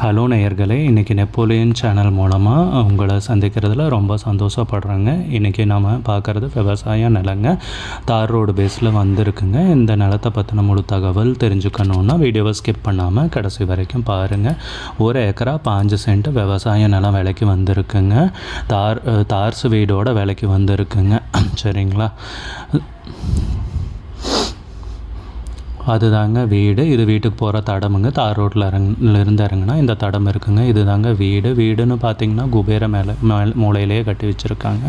Hello நேயர்களே இன்றைக்கி Napoleon channel மூலமாக உங்களை சந்திக்கிறதுல ரொம்ப சந்தோஷப்படுறேங்க. இன்றைக்கி நம்ம பார்க்குறது விவசாய நிலங்க. தார் ரோடு பேஸில் வந்திருக்குங்க. இந்த நிலத்தை பற்றின முழு தகவல் தெரிஞ்சுக்கணுன்னா வீடியோவை ஸ்கிப் பண்ணாமல் கடைசி வரைக்கும் பாருங்கள் ஒரு ஏக்கரா பாஞ்சு சென்ட் விவசாய நிலம் விலைக்கு வந்திருக்குங்க. தார் தார்ஸ் வீடோட விலைக்கு வந்திருக்குங்க. சரிங்களா? அதுதாங்க வீடு. இது வீட்டுக்கு போகிற தடமுங்க. தார் ரோட்டில் இறங்க இருந்து இறங்குனா இந்த தடம் இருக்குங்க. இது தாங்க வீடு. வீடுன்னு பார்த்தீங்கன்னா குபேர மேலே மேல் மூலையிலேயே கட்டி வச்சுருக்காங்க.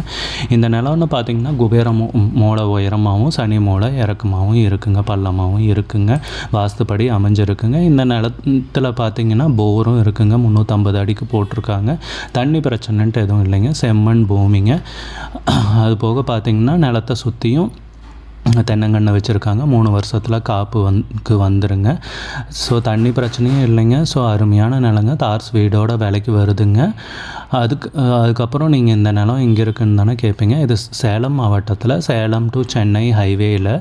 இந்த நிலம்னு பார்த்தீங்கன்னா குபேர மூ மூளை உயரமாகவும் சனி மூளை இறக்கமாகவும் இருக்குங்க. பள்ளமாகவும் இருக்குங்க. வாஸ்துப்படி அமைஞ்சிருக்குங்க. இந்த நிலத்தில் பார்த்தீங்கன்னா போரும் இருக்குங்க. முந்நூற்றம்பது அடிக்கு போட்டிருக்காங்க. தண்ணி பிரச்சனைன்ட்டு எதுவும் இல்லைங்க. செம்மண் பூமிங்க. அது போக பார்த்தீங்கன்னா நிலத்தை சுற்றியும் தென்னங்கன்று வச்சுருக்காங்க. மூணு வருஷத்தில் காப்பு வந்துக்கு வந்துடுங்க ஸோ தண்ணி பிரச்சனையும் இல்லைங்க. ஸோ அருமையான நிலங்க. தார்ஸ் வீடோட விலைக்கு வருதுங்க. அதுக்கு அதுக்கப்புறம் நீங்கள் இந்த நிலம் இங்கே இருக்குன்னு தானே கேட்பீங்க இது சேலம் மாவட்டத்தில் சேலம் டு சென்னை ஹைவேயில்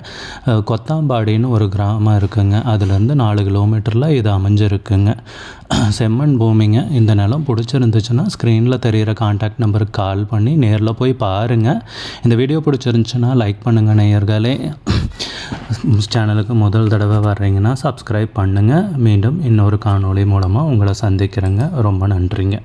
கொத்தாம்பாடின்னு ஒரு கிராமம் இருக்குங்க. அதுலேருந்து நாலு கிலோமீட்டரில் இது அமைஞ்சிருக்குங்க. செம்மண் பூமிங்க. இந்த நிலம் பிடிச்சிருந்துச்சுன்னா ஸ்க்ரீனில் தெரிகிற காண்டாக்ட் நம்பருக்கு கால் பண்ணி நேரில் போய் பாருங்கள் இந்த வீடியோ பிடிச்சிருந்துச்சுன்னா லைக் பண்ணுங்கள் நேயர்களே. சேனலுக்கு முதல் தடவை வர்றீங்கன்னா சப்ஸ்கிரைப் பண்ணுங்கள் மீண்டும் இன்னொரு காணொளி மூலமாக உங்களை சந்திக்கிறேங்க. ரொம்ப நன்றிங்க.